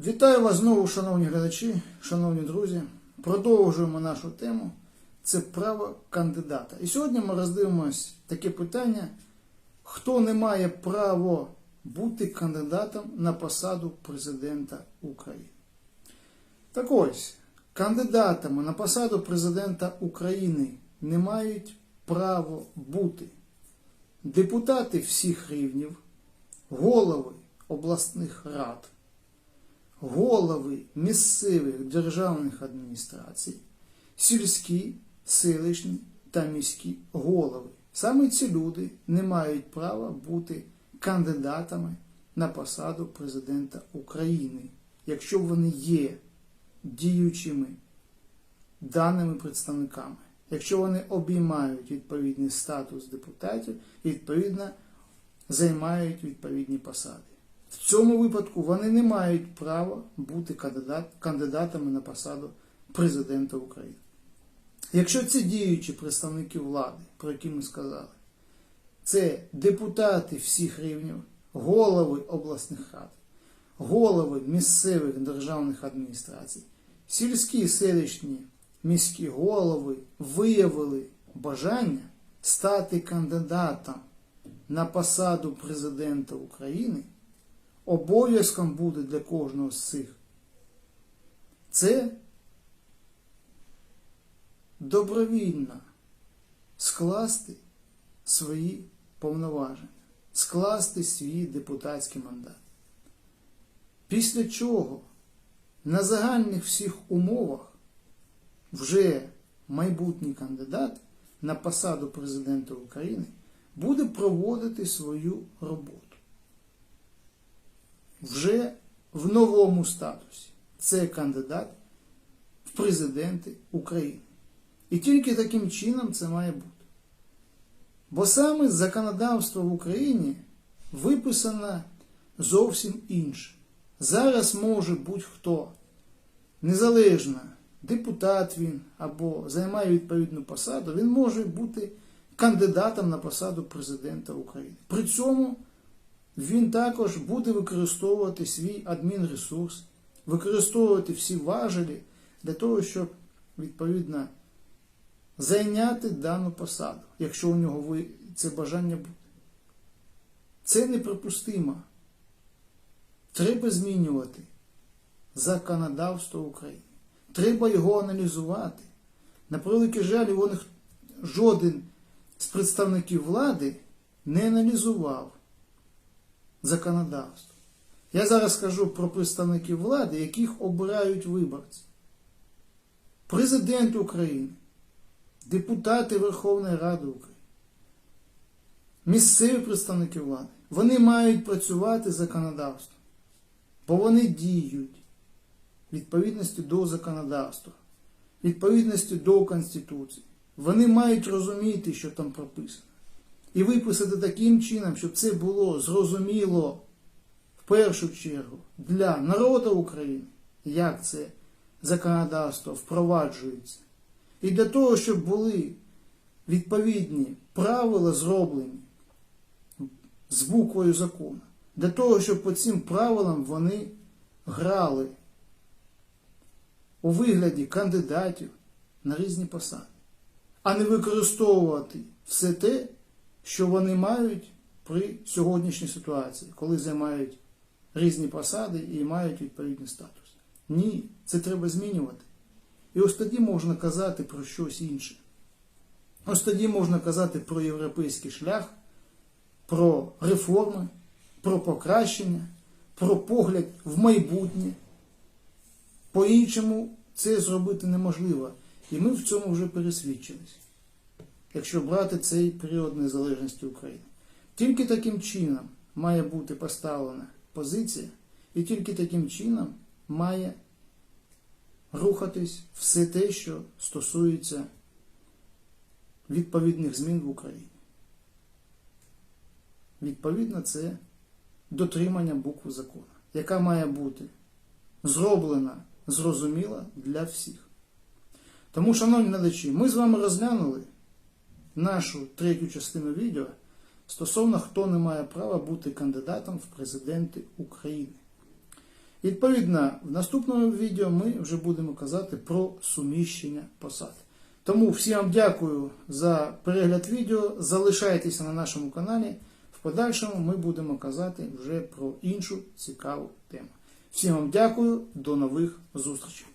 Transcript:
Вітаю вас знову, шановні глядачі, шановні друзі. Продовжуємо нашу тему. Це право кандидата. І сьогодні ми роздивимось таке питання: хто не має право бути кандидатом на посаду президента України? Так ось, кандидатами на посаду президента України не мають право бути депутати всіх рівнів, голови обласних рад голови місцевих державних адміністрацій, сільські, селищні та міські голови. Саме ці люди не мають права бути кандидатами на посаду президента України, якщо вони є діючими даними представниками, якщо вони обіймають відповідний статус депутатів відповідно займають відповідні посади. В цьому випадку вони не мають права бути кандидат, кандидатами на посаду президента України. Якщо ці діючі представники влади, про які ми сказали, це депутати всіх рівнів, голови обласних рад, голови місцевих державних адміністрацій, сільські селищні міські голови виявили бажання стати кандидатом на посаду президента України обов'язком буде для кожного з цих. Це добровільно скласти свої повноваження, скласти свій депутатський мандат. Після чого на загальних всіх умовах вже майбутній кандидат на посаду президента України буде проводити свою роботу вже в новому статусі. Це кандидат в президенти України. І тільки таким чином це має бути. Бо саме законодавство в Україні виписано зовсім інше. Зараз може будь-хто, незалежно, депутат він або займає відповідну посаду, він може бути кандидатом на посаду президента України. При цьому він також буде використовувати свій адмінресурс, використовувати всі важелі для того, щоб відповідно зайняти дану посаду, якщо у нього це бажання буде. Це неприпустимо. Треба змінювати законодавство України. Треба його аналізувати. На превеликий жаль, його жоден з представників влади не аналізував законодавство. Я зараз скажу про представників влади, яких обирають виборці. Президент України, депутати Верховної Ради України, місцеві представники влади. Вони мають працювати законодавством, бо вони діють відповідності до законодавства, відповідності до Конституції. Вони мають розуміти, що там прописано і виписати таким чином, щоб це було зрозуміло в першу чергу для народу України, як це законодавство впроваджується. І для того, щоб були відповідні правила зроблені з буквою закону, для того, щоб по цим правилам вони грали у вигляді кандидатів на різні посади, а не використовувати все те, що вони мають при сьогоднішній ситуації, коли займають різні посади і мають відповідний статус. Ні, це треба змінювати. І ось тоді можна казати про щось інше. Ось тоді можна казати про європейський шлях, про реформи, про покращення, про погляд в майбутнє. По-іншому це зробити неможливо. І ми в цьому вже пересвідчились якщо брати цей період незалежності України. Тільки таким чином має бути поставлена позиція, і тільки таким чином має рухатись все те, що стосується відповідних змін в Україні. Відповідно, це дотримання букви закону, яка має бути зроблена, зрозуміла для всіх. Тому, шановні глядачі, ми з вами розглянули нашу третю частину відео стосовно хто не має права бути кандидатом в президенти України. Відповідно, в наступному відео ми вже будемо казати про суміщення посад. Тому всім вам дякую за перегляд відео. Залишайтеся на нашому каналі. В подальшому ми будемо казати вже про іншу цікаву тему. Всім вам дякую, до нових зустрічей.